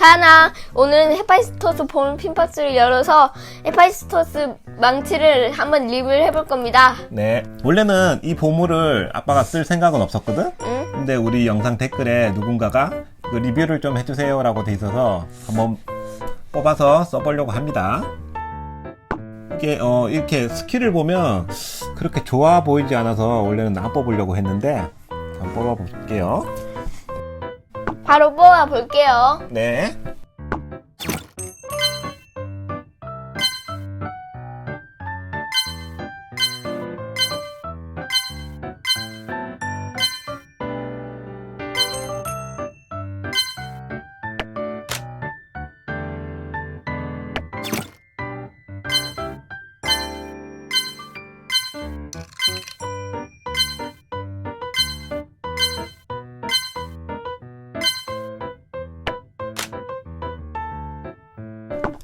다나 오늘은 헤파이스토스 본 핀박스를 열어서 헤파이스토스 망치를 한번 리뷰를 해볼 겁니다. 네. 원래는 이 보물을 아빠가 쓸 생각은 없었거든? 응? 근데 우리 영상 댓글에 누군가가 그 리뷰를 좀 해주세요라고 돼 있어서 한번 뽑아서 써보려고 합니다. 이게 어 이렇게 스킬을 보면 그렇게 좋아 보이지 않아서 원래는 안 뽑으려고 했는데 한번 뽑아볼게요. 바로 뽑아 볼게요. 네.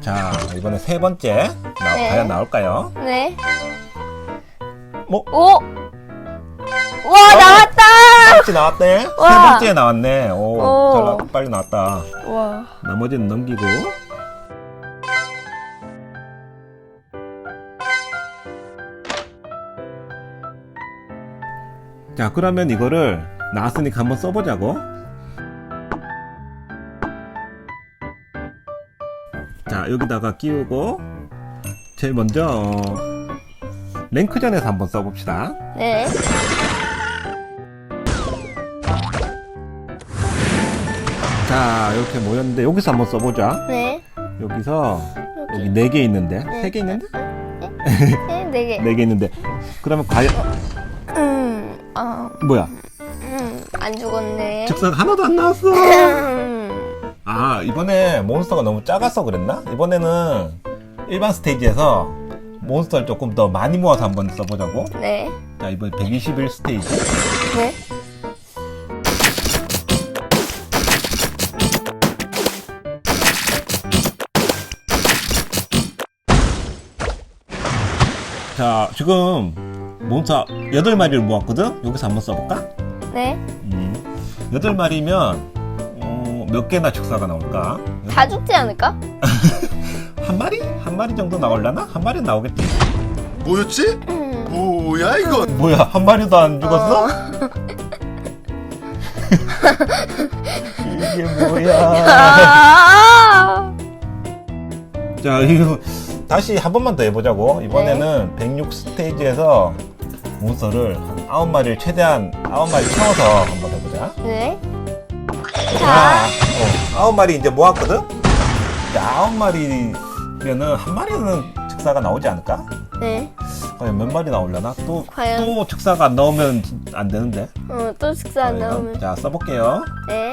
자 이번에 세 번째 나, 네. 과연 나올까요? 네. 뭐? 오! 와, 나왔다! 딱지 나왔네. 세 와. 번째 나왔네. 오, 오. 잘 나, 빨리 나왔다. 와. 나머지는 넘기고. 자, 그러면 이거를 나왔으니까 한번 써보자고. 자, 여기다가 끼우고, 제일 먼저, 어, 랭크전에서 한번 써봅시다. 네. 자, 이렇게 모였는데, 여기서 한번 써보자. 네. 여기서, 여기 네 개 있는데? 세개 있는데? 네, 네 개. 네 개 있는데. 그러면 과연, 음, 어, 뭐야? 음, 안 죽었네. 즉사가 하나도 안 나왔어! 음, 아, 이번에 몬스터가 너무 작아서 그랬나? 이번에는 일반 스테이지에서 몬스터를 조금 더 많이 모아서 한번 써보자고. 네. 자, 이번에 121 스테이지. 네. 자, 지금 몬스터 8마리를 모았거든? 여기서 한번 써볼까? 네. 음, 8마리면, 어, 몇 개나 즉사가 나올까? 다 죽지 않을까? 한 마리? 한 마리 정도 나올라나? 한 마리 는 나오겠지. 뭐였지? 음. 뭐야 이건? 뭐야, 한 마리도 안 죽었어? 어. 이게 뭐야. 아! 자, 이거 다시 한 번만 더 해보자고. 이번에는 106 스테이지에서 몬스터를 한 9마리를 최대한 9마리 채워서 한번 해보자. 네. 자, 자, 어, 9마리 이제 모았거든? 자, 9마리면은 한 마리는 즉사가 나오지 않을까? 네. 과연 몇 마리 나오려나? 또, 과연? 또 즉사가 안 나오면 안 되는데. 어, 또 식사 안 나오면. 자, 써볼게요. 네.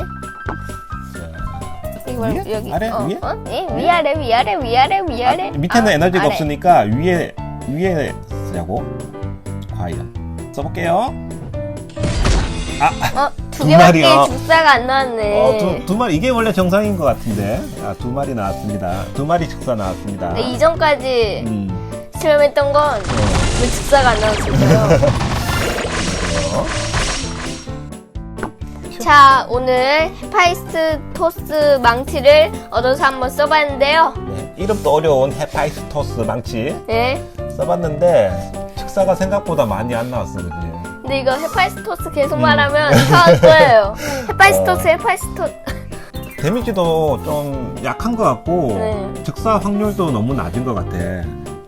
자, 이걸 위에? 여기. 아래? 어, 위에? 어? 네, 위아래, 위아래, 위아래, 위아래. 아, 밑에는 아, 에너지가 아래. 없으니까 위에 위에 쓰자고. 과연 써볼게요. 아, 어, 두 개밖에 마리요. 죽사가 안 나왔네. 어, 두, 두 마리 이게 원래 정상인 것 같은데. 아, 두 마리 나왔습니다. 두 마리 즉사 나왔습니다. 네, 이전까지 음, 실험했던 건 어, 왜 죽사가 안 나왔을까요? 자, 오늘 헤파이스토스 망치를 얻어서 한번 써봤는데요. 네, 이름도 어려운 헤파이스토스 망치 네. 써봤는데 즉사가 생각보다 많이 안 나왔어, 그지? 근데 이거 헤파이스토스 계속 음. 말하면 이상할 거예요. 헤파이스토스, 헤파이스토스. 데미지도 좀 약한 것 같고 네. 즉사 확률도 너무 낮은 것 같아.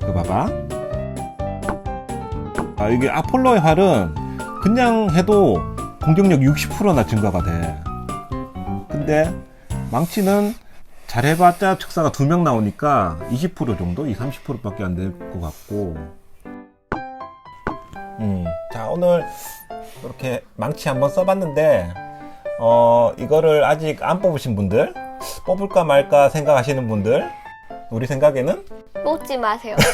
이거 봐봐. 아 이게 아폴로의 활은 그냥 해도 공격력 60%나 증가가 돼. 근데 망치는 잘해봤자 즉사가 두 명 나오니까 20% 정도, 20, 30%밖에 안 될 것 같고. 음, 자 오늘 이렇게 망치 한번 써봤는데 어 이거를 아직 안 뽑으신 분들 뽑을까 말까 생각하시는 분들 우리 생각에는 뽑지 마세요.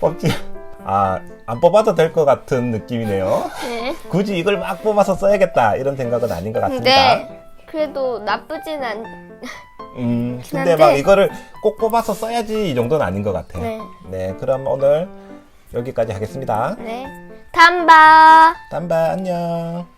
뽑지 아 안 뽑아도 될 것 같은 느낌이네요 네. 굳이 이걸 막 뽑아서 써야겠다 이런 생각은 아닌 것 같습니다 근데 그래도 나쁘진 않. 음 근데 한데- 막 이거를 꼭 뽑아서 써야지 이 정도는 아닌 것 같아 네. 네 그럼 오늘 여기까지 하겠습니다 네. 담바. 땀바 안녕